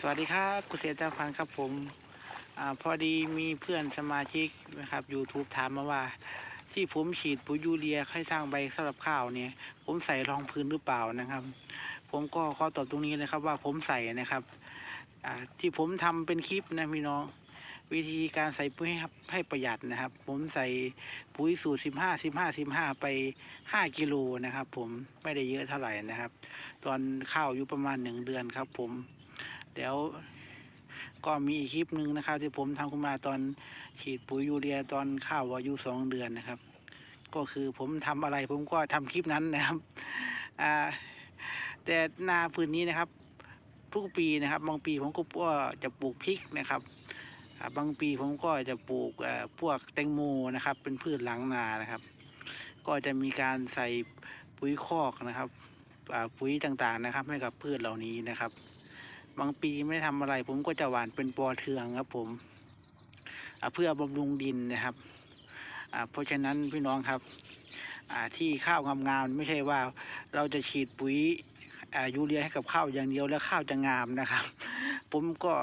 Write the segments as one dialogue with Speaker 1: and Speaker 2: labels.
Speaker 1: สวัสดีครับเกษตรพันครับผมอพอดีมีเพื่อนสมาชิกนะครับ YouTube ถามมาว่า ที่ผมฉีดปุ๋ยยูเรียให้สร้างใบสำหรับข้าวเนี่ย ผมใส่รองพื้นหรือเปล่านะครับ ผมก็ขอตอบตรงนี้นะครับว่าผมใส่นะครับที่ผมทำเป็นคลิปนะพี่น้องวิธีการใส่ปุ๋ยให้ให้ประหยัดนะครับ ผมใส่ปุ๋ยสูตร 15 15 15 ไป 5 กิโลนะครับ ผมไม่ได้เยอะเท่าไหร่นะครับ ตอนข้าวอยู่ประมาณ 1 เดือนครับผม เดี๋ยวก็มีอีกคลิปหนึ่งนะครับ ที่ผมทำขึ้นมาตอนฉีดปุ๋ยยูเรียตอนข้าวอายุสองเดือนนะครับ ก็คือผมทำอะไรผมก็ทำคลิปนั้นนะครับอ่าแต่นาพื้นนี้นะครับ ทุกปีนะครับ บางปีผมก็จะปลูกพริกนะครับบางปีผมก็จะปลูกพวกแตงโมนะครับ เป็นพืชหลังนานะครับ ก็จะมีการใส่ปุ๋ยคอกนะครับปุ๋ยต่างๆนะครับ ให้กับพืชเหล่านี้นะครับ บางปีไม่ทำอะไร ผมก็จะหว่านเป็นปอเทืองครับผมเพื่อบำรุงดินนะครับเพราะฉะนั้นพี่น้องครับที่ข้าวงามๆไม่ใช่ว่าเราจะฉีดปุ๋ยยูเรียให้กับข้าวอย่างเดียวแล้วข้าวจะงามนะครับ ผมก็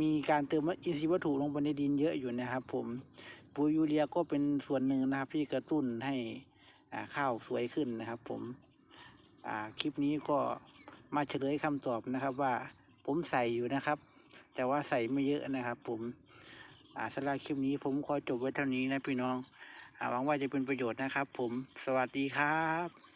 Speaker 1: มีการเติมอินทรีย์วัตถุลงไปในดินเยอะอยู่นะครับ ผมปุ๋ยยูเรียก็เป็นส่วนหนึ่งนะครับ ที่กระตุ้นให้ข้าวสวยขึ้นนะครับ ผมคลิปนี้ก็ มาเฉลยคำตอบนะครับว่าผมใส่อยู่นะครับ แต่ว่าใส่ไม่เยอะนะครับ ผมอาสำหรับคลิปนี้ผมขอจบไว้เท่านี้นะพี่น้องหวังว่าจะเป็นประโยชน์นะครับ ผมสวัสดีครับ